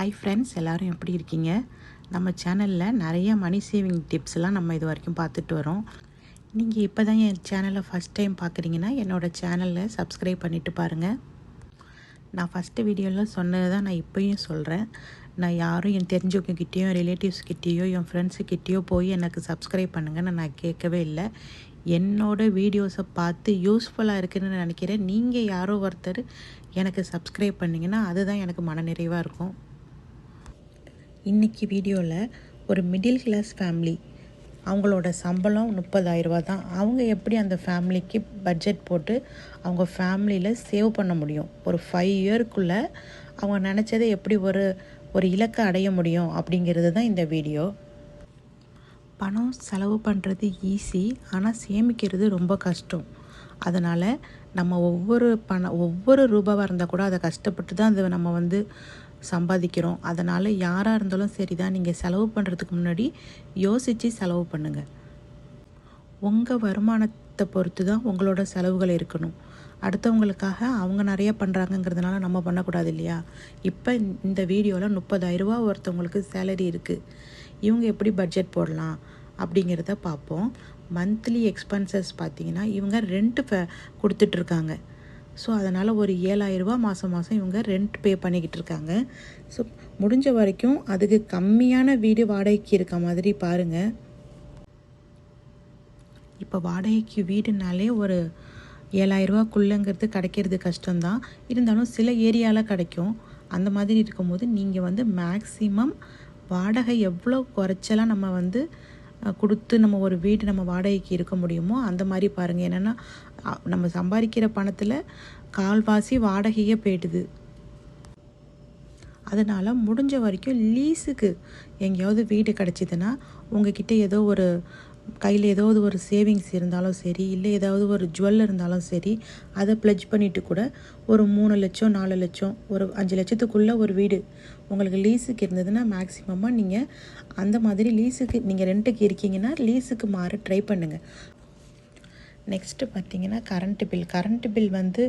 Hi friends எல்லோரும் எப்படி இருக்கீங்க? நம்ம சேனலில் நிறைய மணி சேவிங் டிப்ஸ்லாம் நம்ம இது வரைக்கும் பார்த்துட்டு வரோம். நீங்கள் இப்போ தான் என் சேனலை ஃபஸ்ட் டைம் பார்க்குறீங்கன்னா என்னோடய சேனலில் சப்ஸ்கிரைப் பண்ணிவிட்டு பாருங்கள் நான் ஃபஸ்ட்டு வீடியோவில் சொன்னது தான் நான் இப்போயும் சொல்கிறேன் நான் யாரும் என் தெரிஞ்சவங்கக்கிட்டேயோ ரிலேட்டிவ்ஸ்கிட்டேயோ என் ஃப்ரெண்ட்ஸுக்கிட்டேயோ போய் எனக்கு சப்ஸ்கிரைப் பண்ணுங்கன்னு நான் கேட்கவே இல்லை. என்னோட வீடியோஸை பார்த்து யூஸ்ஃபுல்லாக இருக்குதுன்னு நினைக்கிறேன். நீங்கள் யாரோ ஒருத்தர் எனக்கு சப்ஸ்கிரைப் பண்ணிங்கன்னா அதுதான் எனக்கு மனநிறைவாக இருக்கும். இன்றைக்கி வீடியோவில் ஒரு மிடில் கிளாஸ் ஃபேமிலி அவங்களோட சம்பளம் முப்பதாயிரரூபா தான் அவங்க எப்படி அந்த ஃபேமிலிக்கு பட்ஜெட் போட்டு அவங்க ஃபேமிலியில் சேவ் பண்ண முடியும்? ஒரு ஃபைவ் இயர்க்குள்ளே அவங்க நினச்சதை எப்படி ஒரு ஒரு இலக்கை அடைய முடியும் அப்படிங்கிறது தான் இந்த வீடியோ. பணம் செலவு பண்ணுறது ஈஸி ஆனால் சேமிக்கிறது ரொம்ப கஷ்டம். அதனால் நம்ம ஒவ்வொரு பணம் ஒவ்வொரு ரூபாவாக இருந்தால் கூட அதை கஷ்டப்பட்டு தான் அதை நம்ம வந்து சம்பாதிக்கிறோம். அதனால் யாராக இருந்தாலும் சரி தான் நீங்கள் செலவு பண்ணுறதுக்கு முன்னாடி யோசித்து செலவு பண்ணுங்கள் உங்கள் வருமானத்தை பொறுத்து தான் உங்களோட செலவுகள் இருக்கணும். அடுத்தவங்களுக்காக அவங்க நிறைய பண்ணுறாங்கங்கிறதுனால நம்ம பண்ணக்கூடாது இல்லையா? இப்போ இந்த வீடியோவில் முப்பதாயிரரூபா ஒருத்தவங்களுக்கு சேலரி இருக்குது இவங்க எப்படி பட்ஜெட் போடலாம் அப்படிங்கிறத பார்ப்போம். மந்த்லி எக்ஸ்பென்சஸ் பார்த்திங்கன்னா இவங்க ரெண்ட்டு ஃப கொடுத்துட்ருக்காங்க ஸோ அதனால் ஒரு ஏழாயிரரூபா மாதம் மாதம் இவங்க ரெண்ட் பே பண்ணிக்கிட்டு இருக்காங்க. ஸோ முடிஞ்ச வரைக்கும் அதுக்கு கம்மியான வீடு வாடகைக்கு இருக்க மாதிரி பாருங்கள் இப்போ வாடகைக்கு வீடுனாலே ஒரு ஏழாயிரரூபாக்குள்ளங்கிறது கிடைக்கிறது கஷ்டம்தான். இருந்தாலும் சில ஏரியாவில் கிடைக்கும். அந்த மாதிரி இருக்கும்போது நீங்கள் வந்து மேக்ஸிமம் வாடகை எவ்வளோ குறைச்சலாம் நம்ம வந்து கொடுத்து நம்ம ஒரு வீடு நம்ம வாடகைக்கு இருக்க முடியுமோ அந்த மாதிரி பாருங்கள் என்னென்னா நம்ம சம்பாதிக்கிற பணத்தில் கால்வாசி வாடகையே போயிடுது அதனால் முடிஞ்ச வரைக்கும் லீஸுக்கு எங்கேயாவது வீடு கிடச்சிதுன்னா உங்ககிட்ட ஏதோ ஒரு கையில் ஏதாவது ஒரு சேவிங்ஸ் இருந்தாலும் சரி இல்லை ஏதாவது ஒரு ஜுவல் இருந்தாலும் சரி அதை ப்ளஜ் பண்ணிவிட்டு கூட ஒரு மூணு லட்சம் நாலு லட்சம் ஒரு அஞ்சு லட்சத்துக்குள்ளே ஒரு வீடு உங்களுக்கு லீஸுக்கு இருந்ததுன்னா மேக்ஸிமமாக நீங்கள் அந்த மாதிரி லீஸுக்கு நீங்கள் ரெண்ட்டுக்கு இருக்கீங்கன்னா லீஸுக்கு மாற ட்ரை பண்ணுங்கள் நெக்ஸ்ட்டு பார்த்தீங்கன்னா கரண்ட்டு பில் கரண்ட்டு பில் வந்து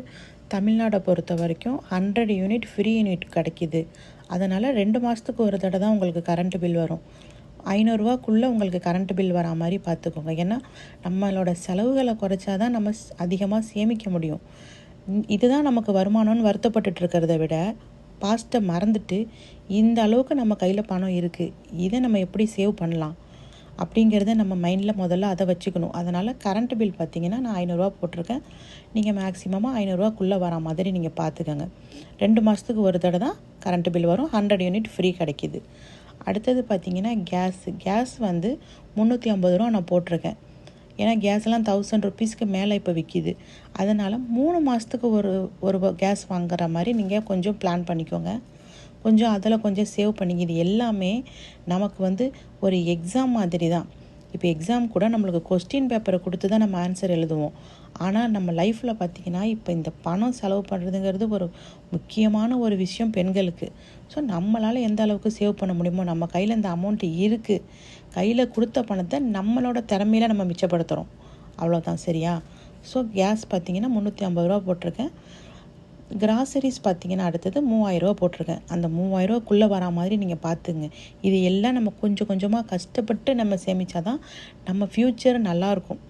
தமிழ்நாடை பொறுத்த வரைக்கும் ஹண்ட்ரட் யூனிட் ஃப்ரீ யூனிட் கிடைக்கிது. அதனால் ரெண்டு மாதத்துக்கு ஒரு தடவை தான் உங்களுக்கு கரண்ட்டு பில் வரும். ஐநூறுரூவாக்குள்ளே உங்களுக்கு கரண்ட்டு பில் வரா மாதிரி பார்த்துக்கோங்க. ஏன்னா நம்மளோட செலவுகளை குறைச்சா தான் நம்ம அதிகமாக சேமிக்க முடியும். இதுதான் நமக்கு வருமானம்னு வருத்தப்பட்டுட்டு இருக்கிறத விட பாஸ்ட்டை மறந்துட்டு இந்த அளவுக்கு நம்ம கையில் பணம் இருக்குது இதை நம்ம எப்படி சேவ் பண்ணலாம்? அப்படிங்கிறத நம்ம மைண்டில் முதல்ல அதை வச்சுக்கணும். அதனால் கரண்ட் பில் பார்த்திங்கன்னா நான் ஐநூறுரூவா போட்டிருக்கேன். நீங்கள் மேக்ஸிமமாக ஐநூறுரூவாக்குள்ளே வர மாதிரி நீங்கள் பார்த்துக்கோங்க. ரெண்டு மாதத்துக்கு ஒரு தடவை தான் கரண்ட் பில் வரும். ஹண்ட்ரட் யூனிட் ஃப்ரீ கிடைக்கிது. அடுத்தது பார்த்திங்கன்னா கேஸு. கேஸ் வந்து முந்நூற்றி ஐம்பது ரூபா நான் போட்டிருக்கேன். ஏன்னா கேஸ்லாம் தௌசண்ட் ருப்பீஸ்க்கு மேலே இப்போ விற்கிது அதனால் மூணு மாதத்துக்கு ஒரு ஒரு கேஸ் வாங்குற மாதிரி நீங்கள் கொஞ்சம் பிளான் பண்ணிக்கோங்க. கொஞ்சம் அதில் கொஞ்சம் சேவ் பண்ணிக்கிது எல்லாமே நமக்கு வந்து ஒரு எக்ஸாம் மாதிரி தான் இப்போ எக்ஸாம் கூட நம்மளுக்கு கொஸ்டின் பேப்பரை கொடுத்து தான் நம்ம ஆன்சர் எழுதுவோம். ஆனால் நம்ம லைஃப்பில் பார்த்திங்கன்னா இப்போ இந்த பணம் செலவு பண்ணுறதுங்கிறது ஒரு முக்கியமான ஒரு விஷயம் பெண்களுக்கு. ஸோ நம்மளால் எந்த அளவுக்கு சேவ் பண்ண முடியுமோ நம்ம கையில் இந்த அமௌண்ட்டு இருக்குது கையில் கொடுத்த பணத்தை நம்மளோட திறமையில நம்ம மிச்சப்படுத்துகிறோம் அவ்வளோதான் சரியா? ஸோ கேஸ் பார்த்திங்கன்னா முந்நூற்றி ஐம்பது ரூபா போட்டிருக்கேன். கிராசரிஸ் பார்த்தீங்கன்னா அடுத்தது மூவாயிரரூவா போட்டிருக்கேன். அந்த மூவாயிரரூவாக்குள்ளே வரா மாதிரி நீங்கள் பார்த்துங்க இது எல்லாம் நம்ம கொஞ்சம் கொஞ்சமாக கஷ்டப்பட்டு நம்ம சேமித்தா தான் நம்ம ஃப்யூச்சர் நல்லாயிருக்கும்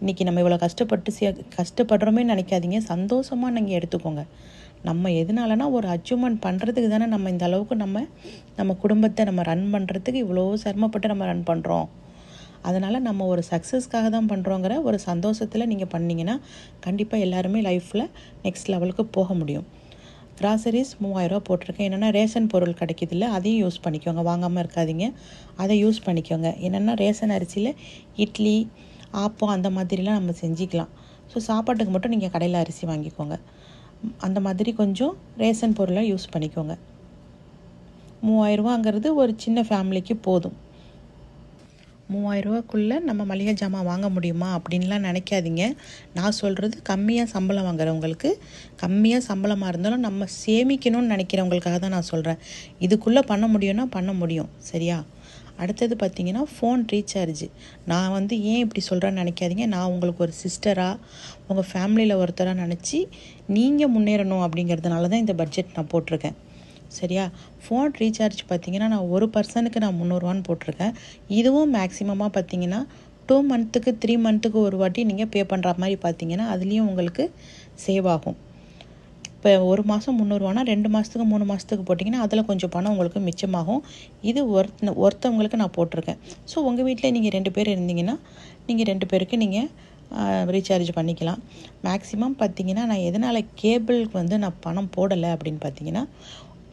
இன்றைக்கி நம்ம இவ்வளோ கஷ்டப்பட்டு சே கஷ்டப்படுறோமே நினைக்காதீங்க. சந்தோஷமாக நீங்கள் எடுத்துக்கோங்க. நம்ம எதனாலனா ஒரு அச்சீவ்மெண்ட் பண்ணுறதுக்கு தானே நம்ம இந்த அளவுக்கு நம்ம நம்ம குடும்பத்தை நம்ம ரன் பண்ணுறதுக்கு இவ்வளோ சிரமப்பட்டு நம்ம ரன் பண்ணுறோம் அதனால் நம்ம ஒரு சக்ஸஸ்க்காக தான் பண்ணுறோங்கிற ஒரு சந்தோஷத்தில் நீங்கள் பண்ணிங்கன்னா கண்டிப்பாக எல்லாருமே லைஃப்பில் நெக்ஸ்ட் லெவலுக்கு போக முடியும். கிராசரிஸ் மூவாயிரரூவா போட்டிருக்கேன். என்னென்னா ரேஷன் பொருள் கிடைக்கிதில்ல அதையும் யூஸ் பண்ணிக்கோங்க. வாங்காமல் இருக்காதிங்க. அதை யூஸ் பண்ணிக்கோங்க. என்னென்னா ரேஷன் அரிசியில் இட்லி ஆப்பம் அந்த மாதிரிலாம் நம்ம செஞ்சுக்கலாம். ஸோ சாப்பாட்டுக்கு மட்டும் நீங்கள் கடையில் அரிசி வாங்கிக்கோங்க. அந்த மாதிரி கொஞ்சம் ரேஷன் பொருளை யூஸ் பண்ணிக்கோங்க. மூவாயிரரூவாங்கிறது ஒரு சின்ன ஃபேமிலிக்கு போதும். மூவாயிரரூவாக்குள்ளே நம்ம மளிகை ஜாமான் வாங்க முடியுமா அப்படின்லாம் நினைக்காதீங்க. நான் சொல்கிறது கம்மியாக சம்பளம் வாங்குறவங்களுக்கு கம்மியாக சம்பளமாக இருந்தாலும் நம்ம சேமிக்கணும்னு நினைக்கிறவங்களுக்காக தான் நான் சொல்கிறேன் இதுக்குள்ளே பண்ண முடியும்னா பண்ண முடியும். சரியா? அடுத்தது பார்த்திங்கன்னா ஃபோன் ரீசார்ஜ் நான் வந்து ஏன் இப்படி சொல்கிறேன்னு நினைக்காதீங்க. நான் உங்களுக்கு ஒரு சிஸ்டராக உங்கள் ஃபேமிலியில் ஒருத்தராக நினச்சி நீங்கள் முன்னேறணும் அப்படிங்கிறதுனால தான் இந்த பட்ஜெட் நான் போட்டிருக்கேன். சரியா? ஃபோன் ரீசார்ஜ் பார்த்தீங்கன்னா நான் ஒரு பர்சனுக்கு நான் முந்நூறுவான்னு போட்டிருக்கேன். இதுவும் மேக்ஸிமமாக பார்த்தீங்கன்னா டூ மந்த்துக்கு த்ரீ மந்த்துக்கு ஒரு வாட்டி நீங்கள் பே பண்ணுற மாதிரி பார்த்தீங்கன்னா அதுலேயும் உங்களுக்கு சேவ் ஆகும். இப்போ ஒரு மாதம் முந்நூறுவானா ரெண்டு மாதத்துக்கு மூணு மாதத்துக்கு போட்டிங்கன்னா அதில் கொஞ்சம் பணம் உங்களுக்கு மிச்சமாகும். இது ஒருத்த ஒருத்தவங்களுக்கு நான் போட்டிருக்கேன். ஸோ உங்கள் வீட்டில் நீங்கள் ரெண்டு பேர் இருந்தீங்கன்னா நீங்கள் ரெண்டு பேருக்கு நீங்கள் ரீசார்ஜ் பண்ணிக்கலாம். மேக்ஸிமம் பார்த்தீங்கன்னா நான் எதனால் கேபிளுக்கு வந்து நான் பணம் போடலை அப்படின்னு பார்த்தீங்கன்னா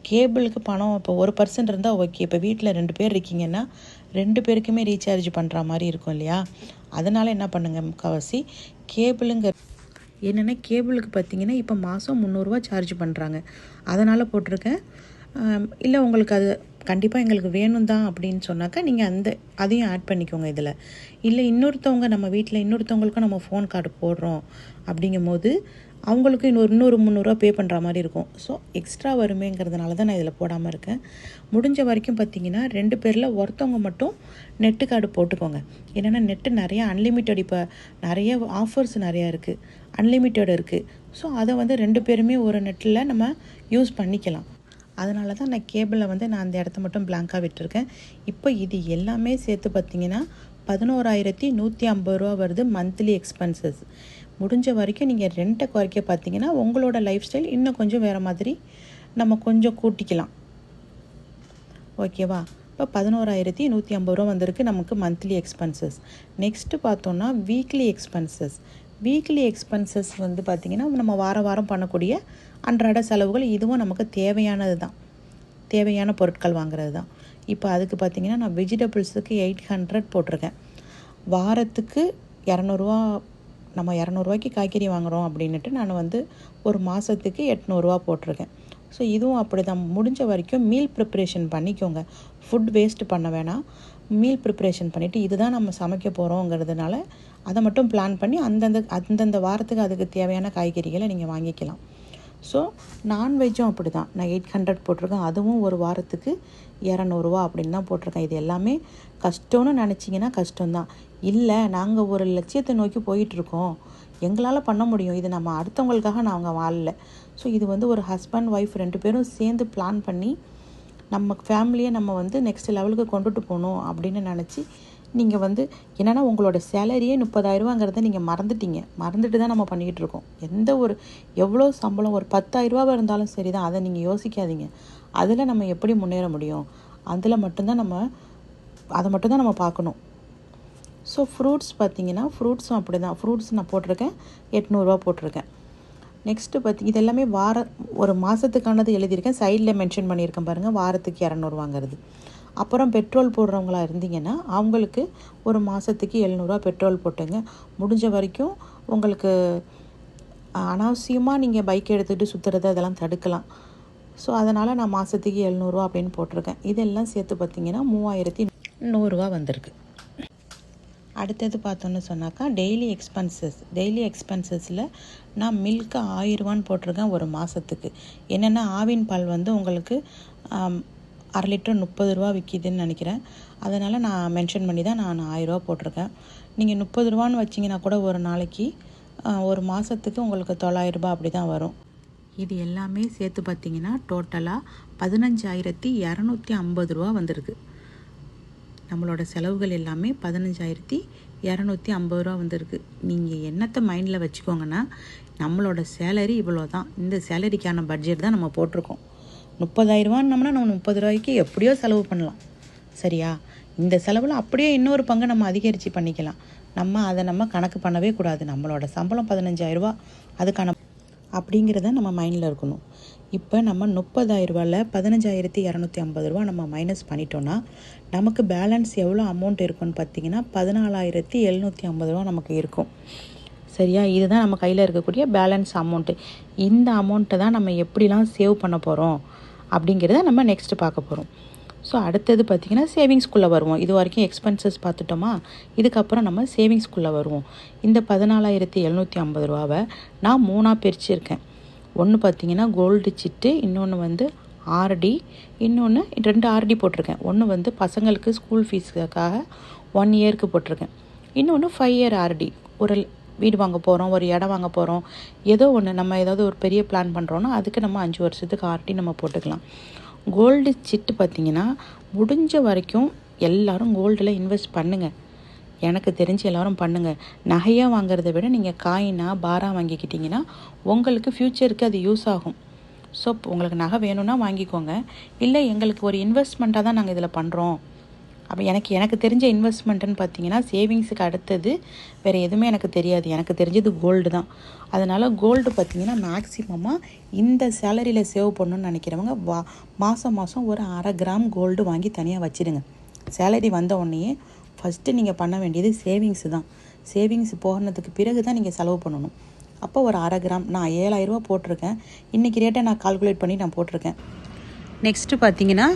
கேபிளுக்கு பணம் இப்போ ஒரு பர்சன்ட் இருந்தால் ஓகே இப்போ வீட்டில் ரெண்டு பேர் இருக்கீங்கன்னா ரெண்டு பேருக்குமே ரீசார்ஜ் பண்ணுற மாதிரி இருக்கும் இல்லையா? அதனால் என்ன பண்ணுங்கள் முக்கால்வாசி கேபிளுங்கிற என்னென்னா கேபிளுக்கு பார்த்தீங்கன்னா இப்போ மாதம் முந்நூறுரூவா சார்ஜ் பண்ணுறாங்க அதனால் போட்டிருக்கேன். இல்லை உங்களுக்கு அது கண்டிப்பாக எங்களுக்கு வேணும் தான் அப்படின்னு சொன்னாக்கா நீங்கள் அந்த அதையும் ஆட் பண்ணிக்கோங்க இதில். இல்லை இன்னொருத்தவங்க நம்ம வீட்டில் இன்னொருத்தவங்களுக்கும் நம்ம ஃபோன் கார்டு போடுறோம் அப்படிங்கும்போது அவங்களுக்கும் இன்னொரு இன்னொரு முந்நூறுரூவா பே பண்ணுற மாதிரி இருக்கும். ஸோ எக்ஸ்ட்ரா வருமேங்கிறதுனால தான் நான் இதில் போடாமல் இருக்கேன். முடிஞ்ச வரைக்கும் பார்த்தீங்கன்னா ரெண்டு பேரில் ஒருத்தவங்க மட்டும் நெட்டு கார்டு போட்டுக்கோங்க. என்னென்னா நெட்டு நிறைய அன்லிமிட்டட் இப்போ நிறைய ஆஃபர்ஸ் நிறையா இருக்குது அன்லிமிட்டட் இருக்குது ஸோ அதை வந்து ரெண்டு பேருமே ஒரு நெட்டில் நம்ம யூஸ் பண்ணிக்கலாம். அதனால தான் நான் கேபிளில் வந்து நான் அந்த இடத்த மட்டும் பிளாங்காக விட்டுருக்கேன். இப்போ இது எல்லாமே சேர்த்து பார்த்தீங்கன்னா பதினோராயிரத்தி நூற்றி ஐம்பது ரூபா வருது மந்த்லி எக்ஸ்பென்சஸ் முடிஞ்ச வரைக்கும் நீங்கள் ரெண்ட்டை குறைக்க பார்த்தீங்கன்னா உங்களோட லைஃப் ஸ்டைல் இன்னும் கொஞ்சம் வேறு மாதிரி நம்ம கொஞ்சம் கூட்டிக்கலாம். ஓகேவா? இப்போ பதினோராயிரத்தி நூற்றி ஐம்பது ரூபா வந்திருக்கு நமக்கு மந்த்லி எக்ஸ்பென்சஸ் நெக்ஸ்ட்டு பார்த்தோன்னா வீக்லி எக்ஸ்பென்சஸ் வீக்லி எக்ஸ்பென்சஸ் வந்து பார்த்திங்கன்னா நம்ம வார வாரம் பண்ணக்கூடிய அன்றாட செலவுகள் இதுவும் நமக்கு தேவையானது தான். தேவையான பொருட்கள் வாங்குறது தான். இப்போ அதுக்கு பார்த்தீங்கன்னா நான் வெஜிடபிள்ஸுக்கு எயிட் ஹண்ட்ரட் போட்டிருக்கேன். வாரத்துக்கு இரநூறுவா நம்ம இரநூறுவாய்க்கு காய்கறி வாங்குகிறோம் அப்படின்ட்டு நான் வந்து ஒரு மாதத்துக்கு எட்நூறுரூவா போட்டிருக்கேன். ஸோ இதுவும் அப்படி தான் முடிஞ்ச வரைக்கும் மீல் ப்ரிப்ரேஷன் பண்ணிக்கோங்க. ஃபுட் வேஸ்ட் பண்ண வேணாம். மீல் ப்ரிப்ரேஷன் பண்ணிவிட்டு இதுதான் நம்ம சமைக்க போகிறோங்கிறதுனால அதை மட்டும் பிளான் பண்ணி அந்தந்த அந்தந்த வாரத்துக்கு அதுக்கு தேவையான காய்கறிகளை நீங்கள் வாங்கிக்கலாம். ஸோ நான்வெஜ்ஜும் அப்படி தான் நான் எயிட் ஹண்ட்ரட் போட்டிருக்கேன். அதுவும் ஒரு வாரத்துக்கு இரநூறுவா அப்படின்னு தான் போட்டிருக்கேன். இது எல்லாமே கஷ்டம்னு நினச்சிங்கன்னா கஷ்டம்தான். இல்லை நாங்கள் ஒரு லட்சியத்தை நோக்கி போயிட்டுருக்கோம். எங்களால் பண்ண முடியும். இது நம்ம அடுத்தவங்களுக்காக நாங்கள் வாழல. ஸோ இது வந்து ஒரு ஹஸ்பண்ட் ஒய்ஃப் ரெண்டு பேரும் சேர்ந்து பிளான் பண்ணி நம்ம ஃபேமிலியை நம்ம வந்து நெக்ஸ்ட் லெவலுக்கு கொண்டுட்டு போகணும் அப்படின்னு நினச்சி நீங்கள் வந்து என்னென்னா உங்களோட சேலரியே முப்பதாயிரரூவாங்கிறத நீங்கள் மறந்துட்டீங்க. மறந்துட்டு தான் நம்ம பண்ணிக்கிட்டு இருக்கோம். எந்த ஒரு எவ்வளோ சம்பளம் ஒரு பத்தாயிரரூபா இருந்தாலும் சரி தான் அதை நீங்கள் யோசிக்காதீங்க. அதில் நம்ம எப்படி முன்னேற முடியும்? அதில் மட்டும்தான் நம்ம அதை மட்டும்தான் நம்ம பார்க்கணும். ஸோ ஃப்ரூட்ஸ் பார்த்தீங்கன்னா ஃப்ரூட்ஸும் அப்படி தான் ஃப்ரூட்ஸ் நான் போட்டிருக்கேன். எட்நூறுரூவா போட்டிருக்கேன். நெக்ஸ்ட்டு பார்த்தி இது எல்லாமே வார ஒரு மாதத்துக்கானது எழுதியிருக்கேன். சைடில் மென்ஷன் பண்ணியிருக்கேன் பாருங்கள் வாரத்துக்கு இரநூறுவாங்கிறது அப்புறம் பெட்ரோல் போடுறவங்களா இருந்தீங்கன்னா அவங்களுக்கு ஒரு மாதத்துக்கு எழுநூறுவா பெட்ரோல் போட்டுங்க. முடிஞ்ச வரைக்கும் உங்களுக்கு அனாவசியமாக நீங்கள் பைக் எடுத்துகிட்டு சுற்றுறது அதெல்லாம் தடுக்கலாம். ஸோ அதனால் நான் மாதத்துக்கு எழுநூறுவா அப்படின்னு போட்டிருக்கேன். இதெல்லாம் சேர்த்து பார்த்தீங்கன்னா மூவாயிரத்தி நூறுரூவா வந்திருக்கு. அடுத்தது பார்த்தோன்னு சொன்னாக்கா டெய்லி எக்ஸ்பென்சஸ் டெய்லி எக்ஸ்பென்சஸில் நான் மில்க்கு ஆயிரரூவான்னு போட்டிருக்கேன் ஒரு மாதத்துக்கு என்னென்னா ஆவின் பால் வந்து உங்களுக்கு அரை லிட்டர் முப்பது ரூபா விற்கிதுன்னு நினைக்கிறேன். அதனால் நான் மென்ஷன் பண்ணி தான் நான் ஆயிரரூவா போட்டிருக்கேன். நீங்கள் முப்பது ரூபான்னு வச்சிங்கன்னா கூட ஒரு நாளைக்கு ஒரு மாதத்துக்கு உங்களுக்கு தொள்ளாயிரரூபா அப்படி தான் வரும். இது எல்லாமே சேர்த்து பார்த்தீங்கன்னா டோட்டலாக பதினஞ்சாயிரத்தி இரநூத்தி ஐம்பது ரூபா வந்திருக்கு. நம்மளோட செலவுகள் எல்லாமே பதினஞ்சாயிரத்தி இரநூத்தி ஐம்பது ரூபா வந்திருக்கு. நீங்கள் என்னத்தை மைண்டில் வச்சுக்கோங்கன்னா நம்மளோட சேலரி இவ்வளோ தான் இந்த சேலரிக்கான பட்ஜெட் தான் நம்ம போட்டிருக்கோம். முப்பதாயிரரூவான்னோம்னா நம்ம முப்பது ரூபாய்க்கு எப்படியோ செலவு பண்ணலாம். சரியா? இந்த செலவில் அப்படியே இன்னொரு பங்கு நம்ம அதிகரித்து பண்ணிக்கலாம். நம்ம அதை நம்ம கணக்கு பண்ணவே கூடாது. நம்மளோட சம்பளம் பதினஞ்சாயிரரூபா அதுக்கான அப்படிங்கிறத நம்ம மைண்டில் இருக்கணும். இப்போ நம்ம முப்பதாயிரரூபாவில் பதினஞ்சாயிரத்தி இரநூத்தி ஐம்பது ரூபா நம்ம மைனஸ் பண்ணிட்டோன்னா நமக்கு பேலன்ஸ் எவ்வளோ அமௌண்ட் இருக்குன்னு பார்த்தீங்கன்னா பதினாலாயிரத்தி எழுநூற்றி ஐம்பது ரூபா நமக்கு இருக்கும். சரியா? இதுதான் நம்ம கையில் இருக்கக்கூடிய பேலன்ஸ் அமௌண்ட்டு இந்த அமௌண்ட்டை தான் நம்ம எப்படிலாம் சேவ் பண்ண போகிறோம் அப்படிங்கிறத நம்ம நெக்ஸ்ட்டு பார்க்க போகிறோம் ஸோ அடுத்தது பார்த்திங்கன்னா சேவிங்ஸ்குள்ளே வருவோம். இது வரைக்கும் எக்ஸ்பென்சஸ் பார்த்துட்டோமா? இதுக்கப்புறம் நம்ம சேவிங்ஸ்குள்ளே வருவோம். இந்த பதினாலாயிரத்தி எழுநூற்றி ஐம்பது ரூபாவை நான் மூணாக பிரிச்சிருக்கேன். ஒன்று பார்த்தீங்கன்னா கோல்டு சிட்டு இன்னொன்று வந்து ஆர்டி இன்னொன்று ரெண்டு ஆர்டி போட்டிருக்கேன். ஒன்று வந்து பசங்களுக்கு ஸ்கூல் ஃபீஸுக்காக ஒன் இயருக்கு போட்டிருக்கேன். இன்னொன்று ஃபைவ் இயர் ஆர்டி ஒரு வீடு வாங்க போகிறோம் ஒரு இடம் வாங்க போகிறோம் ஏதோ ஒன்று நம்ம ஏதாவது ஒரு பெரிய பிளான் பண்ணுறோன்னா அதுக்கு நம்ம அஞ்சு வருஷத்துக்கு ஆர்டி நம்ம போட்டுக்கலாம். கோல்டு சிட்டு பார்த்தீங்கன்னா முடிஞ்ச வரைக்கும் எல்லாரும் கோல்டில் இன்வெஸ்ட் பண்ணுங்கள் எனக்கு தெரிஞ்சு எல்லோரும் பண்ணுங்கள் நகையாக வாங்குறத விட நீங்கள் காயினாக பாராக வாங்கிக்கிட்டிங்கன்னா உங்களுக்கு ஃப்யூச்சருக்கு அது யூஸ் ஆகும். ஸோ உங்களுக்கு நகை வேணும்னா வாங்கிக்கோங்க. இல்லை எங்களுக்கு ஒரு இன்வெஸ்ட்மெண்ட்டாக தான் நாங்கள் இதில் பண்ணுறோம் அப்போ எனக்கு எனக்கு தெரிஞ்ச இன்வெஸ்ட்மெண்ட்டுன்னு பார்த்தீங்கன்னா சேவிங்ஸுக்கு அடுத்தது வேறு எதுவுமே எனக்கு தெரியாது. எனக்கு தெரிஞ்சது கோல்டு தான். அதனால் கோல்டு பார்த்தீங்கன்னா மேக்ஸிமமாக இந்த சேலரியில் சேவ் பண்ணணும்னு நினைக்கிறவங்க வா மாதம் மாதம் ஒரு அரை கிராம் கோல்டு வாங்கி தனியாக வச்சுடுங்க. சேலரி வந்த உடனேயே ஃபஸ்ட்டு நீங்கள் பண்ண வேண்டியது சேவிங்ஸு தான். சேவிங்ஸ் போனதுக்கு பிறகு தான் நீங்கள் செலவு பண்ணணும். அப்போ ஒரு அரை கிராம் நான் ஏழாயிரரூவா போட்டிருக்கேன். இன்றைக்கி ரேட்டை நான் கால்குலேட் பண்ணி நான் போட்டிருக்கேன். நெக்ஸ்ட்டு பார்த்தீங்கன்னா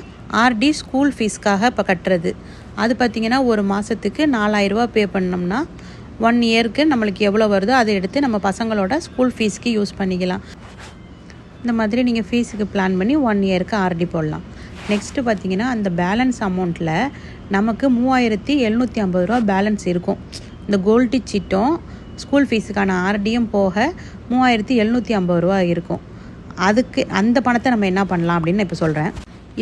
ஆர்டி ஸ்கூல் ஃபீஸ்க்காக இப்போ கட்டுறது. அது பார்த்தீங்கன்னா ஒரு மாதத்துக்கு நாலாயிரரூவா பே பண்ணோம்னா ஒன் இயருக்கு நம்மளுக்கு எவ்வளோ வருதோ அதை எடுத்து நம்ம பசங்களோட ஸ்கூல் ஃபீஸ்க்கு யூஸ் பண்ணிக்கலாம். இந்த மாதிரி நீங்கள் ஃபீஸுக்கு பிளான் பண்ணி ஒன் இயருக்கு ஆர்டி போடலாம். நெக்ஸ்ட்டு பார்த்தீங்கன்னா அந்த பேலன்ஸ் அமௌண்ட்டில் நமக்கு மூவாயிரத்தி எழுநூற்றி ஐம்பது ரூபா பேலன்ஸ் இருக்கும். இந்த கோல்டு சீட்டும் ஸ்கூல் ஃபீஸுக்கான ஆர்டியும் போக மூவாயிரத்தி எழுநூற்றி ஐம்பது ரூபா இருக்கும். அதுக்கு அந்த பணத்தை நம்ம என்ன பண்ணலாம் அப்படின்னு இப்போ சொல்கிறேன்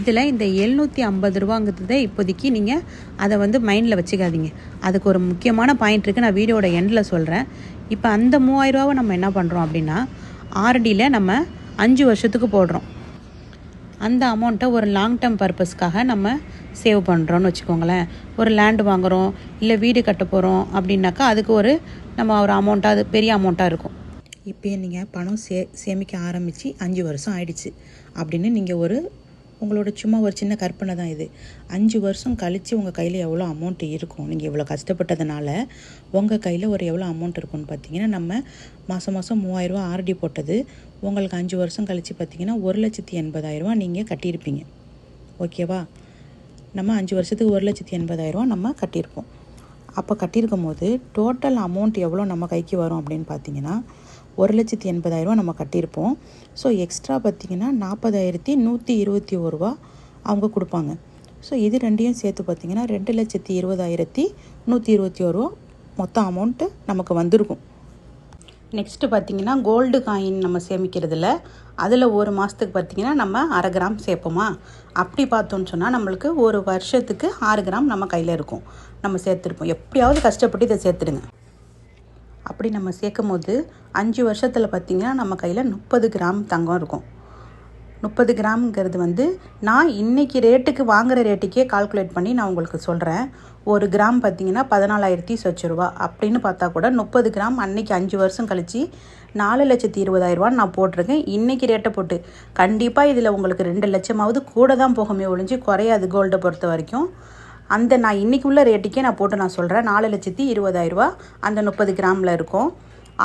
இதில் இந்த எழுநூற்றி ஐம்பது ரூபாங்கிறத இப்போதைக்கு நீங்கள் அதை வந்து மைண்டில் வச்சுக்காதீங்க. அதுக்கு ஒரு முக்கியமான பாயிண்ட் இருக்குது நான் வீடியோட எண்டில் சொல்கிறேன் இப்போ அந்த மூவாயிரரூவாவை நம்ம என்ன பண்ணுறோம் அப்படின்னா ஆர்டியில் நம்ம அஞ்சு வருஷத்துக்கு போடுறோம். அந்த அமௌண்ட்டை ஒரு லாங் டேர்ம் பர்பஸ்க்காக நம்ம சேவ் பண்ணுறோன்னு வச்சுக்கோங்களேன். ஒரு லேண்டு வாங்குகிறோம் இல்லை வீடு கட்ட போகிறோம் அப்படின்னாக்கா அதுக்கு ஒரு நம்ம ஒரு அமௌண்ட்டாக அது பெரிய அமௌண்ட்டாக இருக்கும். இப்போ நீங்கள் பணம் சே சேமிக்க ஆரம்பித்து அஞ்சு வருஷம் ஆயிடுச்சு. அப்படின்னு நீங்கள் ஒரு உங்களோட சும்மா ஒரு சின்ன கற்பனை தான் இது. அஞ்சு வருஷம் கழித்து உங்கள் கையில் எவ்வளோ அமௌண்ட் இருக்கும் நீங்கள் இவ்வளோ கஷ்டப்பட்டதுனால உங்கள் கையில் ஒரு எவ்வளோ அமௌண்ட் இருக்கும்னு பார்த்தீங்கன்னா நம்ம மாதம் மாதம் மூவாயிரரூவா ஆர்டி போட்டது உங்களுக்கு அஞ்சு வருஷம் கழித்து பார்த்தீங்கன்னா ஒரு லட்சத்தி எண்பதாயிரரூவா நீங்கள் கட்டியிருப்பீங்க. ஓகேவா நம்ம அஞ்சு வருஷத்துக்கு ஒரு லட்சத்தி எண்பதாயிரரூவா நம்ம கட்டியிருப்போம். அப்போ கட்டியிருக்கும் போது டோட்டல் அமௌண்ட் எவ்வளோ நம்ம கைக்கு வரும் அப்படின்னு பார்த்தீங்கன்னா ஒரு லட்சத்தி எண்பதாயிரரூவா நம்ம கட்டியிருப்போம். ஸோ எக்ஸ்ட்ரா பார்த்தீங்கன்னா நாற்பதாயிரத்தி நூற்றி இருபத்தி ஒரு அவங்க கொடுப்பாங்க. ஸோ இது ரெண்டையும் சேர்த்து பார்த்தீங்கன்னா ரெண்டு லட்சத்தி இருபதாயிரத்தி நூற்றி இருபத்தி ஒரு மொத்த அமௌண்ட்டு நமக்கு வந்திருக்கும். நெக்ஸ்ட்டு பார்த்தீங்கன்னா கோல்டு காயின் நம்ம சேமிக்கிறதுல. அதில் ஒரு மாதத்துக்கு பார்த்தீங்கன்னா நம்ம அரை கிராம் சேர்ப்போமா? அப்படி பார்த்தோன்னு சொன்னால் நம்மளுக்கு ஒரு வருஷத்துக்கு ஆறு கிராம் நம்ம கையில் இருக்கும். நம்ம சேர்த்துருப்போம். எப்படியாவது கஷ்டப்பட்டு இதை சேர்த்துடுங்க. அப்படி நம்ம சேர்க்கும் போது அஞ்சு வருஷத்தில் பார்த்திங்கன்னா நம்ம கையில் முப்பது கிராம் தங்கம் இருக்கும். முப்பது கிராம்ங்கிறது வந்து நான் இன்றைக்கி ரேட்டுக்கு வாங்குகிற ரேட்டுக்கே கால்குலேட் பண்ணி நான் உங்களுக்கு சொல்கிறேன் ஒரு கிராம் பார்த்திங்கன்னா பதினாலாயிரத்தி சொச்ச ரூபா அப்படின்னு பார்த்தா கூட முப்பது கிராம் அன்னைக்கு அஞ்சு வருஷம் கழித்து நாலு லட்சத்தி இருபதாயிரரூவான்னு நான் போட்டிருக்கேன். இன்றைக்கி ரேட்டை போட்டு கண்டிப்பாக இதில் உங்களுக்கு ரெண்டு லட்சமாவது கூட தான் போகுமே ஒழிஞ்சு குறையாது கோல்டை பொறுத்த வரைக்கும். அந்த நான் இன்றைக்கி உள்ள ரேட்டுக்கே நான் போட்டு நான் சொல்கிறேன் நாலு லட்சத்தி இருபதாயிரரூபா அந்த முப்பது கிராமில் இருக்கும்.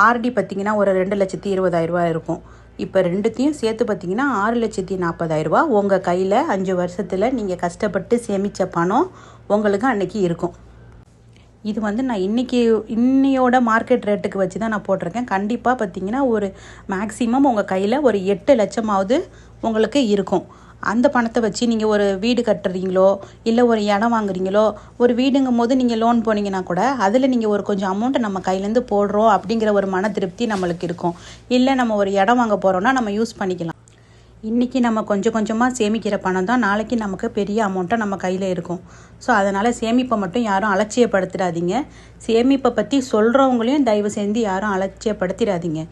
ஆர்டி பார்த்திங்கன்னா ஒரு ரெண்டு லட்சத்தி இருபதாயிரரூபா இருக்கும். இப்போ ரெண்டுத்தையும் சேர்த்து பார்த்தீங்கன்னா ஆறு லட்சத்தி நாற்பதாயிரரூபா உங்கள் கையில் அஞ்சு வருஷத்தில் நீங்கள் கஷ்டப்பட்டு சேமித்த பணம் உங்களுக்கு அன்றைக்கி இருக்கும். இது வந்து நான் இன்றைக்கி இன்னையோட மார்க்கெட் ரேட்டுக்கு வச்சு தான் நான் போட்டிருக்கேன். கண்டிப்பாக பார்த்திங்கன்னா ஒரு மேக்ஸிமம் உங்கள் கையில் ஒரு எட்டு லட்சமாவது உங்களுக்கு இருக்கும். அந்த பணத்தை வச்சு நீங்கள் ஒரு வீடு கட்டுறீங்களோ இல்லை ஒரு இடம் வாங்குறீங்களோ ஒரு வீடுங்கும் போது நீங்கள் லோன் போனீங்கன்னா கூட அதில் நீங்கள் ஒரு கொஞ்சம் அமௌண்ட்டை நம்ம கையிலேருந்து போடுறோம் அப்படிங்கிற ஒரு மன திருப்தி நம்மளுக்கு இருக்கும். இல்லை நம்ம ஒரு இடம் வாங்க போகிறோன்னா நம்ம யூஸ் பண்ணிக்கலாம். இன்றைக்கி நம்ம கொஞ்சம் கொஞ்சமாக சேமிக்கிற பணம் தான் நாளைக்கு நமக்கு பெரிய அமௌண்ட்டாக நம்ம கையில் இருக்கும். ஸோ அதனால் சேமிப்பை மட்டும் யாரும் அலட்சியப்படுத்திடாதீங்க. சேமிப்பை பற்றி சொல்கிறவங்களையும் தயவு செஞ்சு யாரும் அலட்சியப்படுத்திடாதீங்க.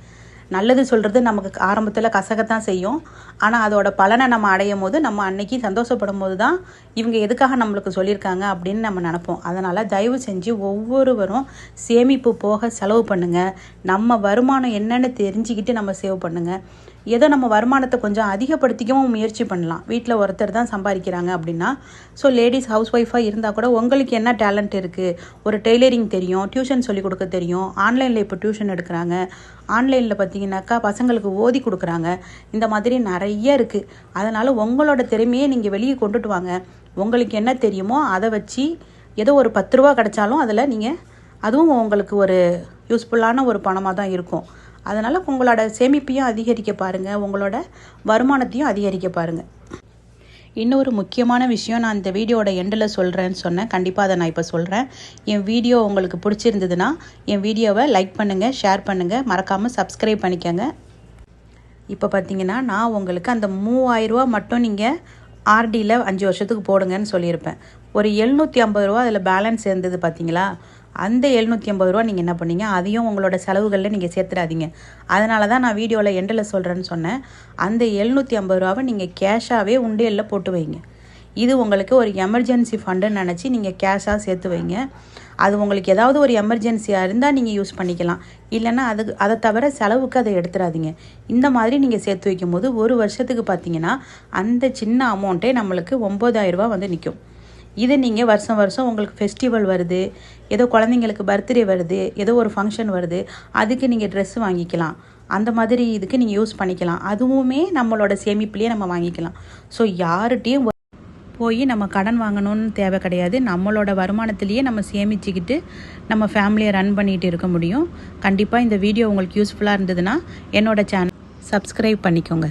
நல்லது சொல்கிறது நமக்கு ஆரம்பத்தில் கசகத்தான் செய்யும். ஆனால் அதோட பலனை நம்ம அடையும் போது நம்ம அன்னைக்கு சந்தோஷப்படும் போது தான் இவங்க எதுக்காக நம்மளுக்கு சொல்லியிருக்காங்க அப்படின்னு நம்ம நினப்போம். அதனால் தயவு செஞ்சு ஒவ்வொருவரும் சேமிப்பு போக செலவு பண்ணுங்கள் நம்ம வருமானம் என்னென்னு தெரிஞ்சுக்கிட்டு நம்ம சேவ் பண்ணுங்கள் ஏதோ நம்ம வருமானத்தை கொஞ்சம் அதிகப்படுத்திக்கவும் முயற்சி பண்ணலாம். வீட்டில் ஒருத்தர் தான் சம்பாதிக்கிறாங்க அப்படின்னா ஸோ லேடிஸ் ஹவுஸ் ஒய்ஃபாக இருந்தால் கூட உங்களுக்கு என்ன டேலண்ட் இருக்குது ஒரு டெய்லரிங் தெரியும் டியூஷன் சொல்லிக் கொடுக்க தெரியும் ஆன்லைனில் இப்போ டியூஷன் எடுக்கிறாங்க. ஆன்லைனில் பார்த்தீங்கன்னாக்கா பசங்களுக்கு ஓதி கொடுக்குறாங்க. இந்த மாதிரி நிறைய இருக்குது அதனால் உங்களோட திறமையை நீங்கள் வெளியே கொண்டுட்டு வாங்க. உங்களுக்கு என்ன தெரியுமோ அதை வச்சு ஏதோ ஒரு பத்து ரூபா கிடைச்சாலும் அதில் நீங்கள் அதுவும் உங்களுக்கு ஒரு யூஸ்ஃபுல்லான ஒரு பணமாக தான் இருக்கும். அதனால் உங்களோட சேமிப்பையும் அதிகரிக்க பாருங்கள் உங்களோட வருமானத்தையும் அதிகரிக்க பாருங்கள் இன்னொரு முக்கியமான விஷயம் நான் இந்த வீடியோட எண்டில் சொல்கிறேன்னு சொன்னேன். கண்டிப்பாக அதை நான் இப்போ சொல்கிறேன் என் வீடியோ உங்களுக்கு பிடிச்சிருந்ததுன்னா என் வீடியோவை லைக் பண்ணுங்கள் ஷேர் பண்ணுங்கள் மறக்காமல் சப்ஸ்கிரைப் பண்ணிக்கோங்க. இப்போ பார்த்தீங்கன்னா நான் உங்களுக்கு அந்த மூவாயிரரூவா மட்டும் நீங்கள் ஆர்டியில் அஞ்சு வருஷத்துக்கு போடுங்கன்னு சொல்லியிருப்பேன். ஒரு எழுநூற்றி ஐம்பது ரூபா அதில் பேலன்ஸ் இருந்தது பார்த்தீங்களா அந்த எழுநூற்றி ஐம்பது ரூபா நீங்கள் என்ன பண்ணீங்க? அதையும் உங்களோட செலவுகளில் நீங்கள் சேர்த்துடாதீங்க. அதனால தான் நான் வீடியோவில் எண்டில் சொல்கிறேன்னு சொன்னேன். அந்த எழுநூற்றி ஐம்பது ரூபாவை நீங்கள் கேஷாகவே உண்டியலில் போட்டு வைங்க. இது உங்களுக்கு ஒரு எமர்ஜென்சி ஃபண்டுன்னு நினச்சி நீங்கள் கேஷாக சேர்த்து வைங்க. அது உங்களுக்கு ஏதாவது ஒரு எமர்ஜென்சியாக இருந்தால் நீங்கள் யூஸ் பண்ணிக்கலாம். இல்லைன்னா அதுக்கு அதை தவிர செலவுக்கு அதை எடுத்துடாதீங்க. இந்த மாதிரி நீங்கள் சேர்த்து வைக்கும்போது ஒரு வருஷத்துக்கு பார்த்தீங்கன்னா அந்த சின்ன அமௌண்ட்டே நம்மளுக்கு ஒம்பதாயிரரூபா வந்து நிற்கும் இது நீங்கள் வருஷம் வருஷம் உங்களுக்கு ஃபெஸ்டிவல் வருது ஏதோ குழந்தைங்களுக்கு பர்த்டே வருது ஏதோ ஒரு ஃபங்க்ஷன் வருது அதுக்கு நீங்கள் ட்ரெஸ் வாங்கிக்கலாம். அந்த மாதிரி இதுக்கு நீங்கள் யூஸ் பண்ணிக்கலாம். அதுவுமே நம்மளோட சேமிப்புலேயே நம்ம வாங்கிக்கலாம். ஸோ யார்கிட்டையும் போய் நம்ம கடன் வாங்கணும்னு தேவை கிடையாது. நம்மளோட வருமானத்திலேயே நம்ம சேமிச்சுக்கிட்டு நம்ம ஃபேமிலியை ரன் பண்ணிகிட்டு இருக்க முடியும். கண்டிப்பாக இந்த வீடியோ உங்களுக்கு யூஸ்ஃபுல்லாக இருந்ததுன்னா என்னோட சேனல் சப்ஸ்கிரைப் பண்ணிக்கோங்க.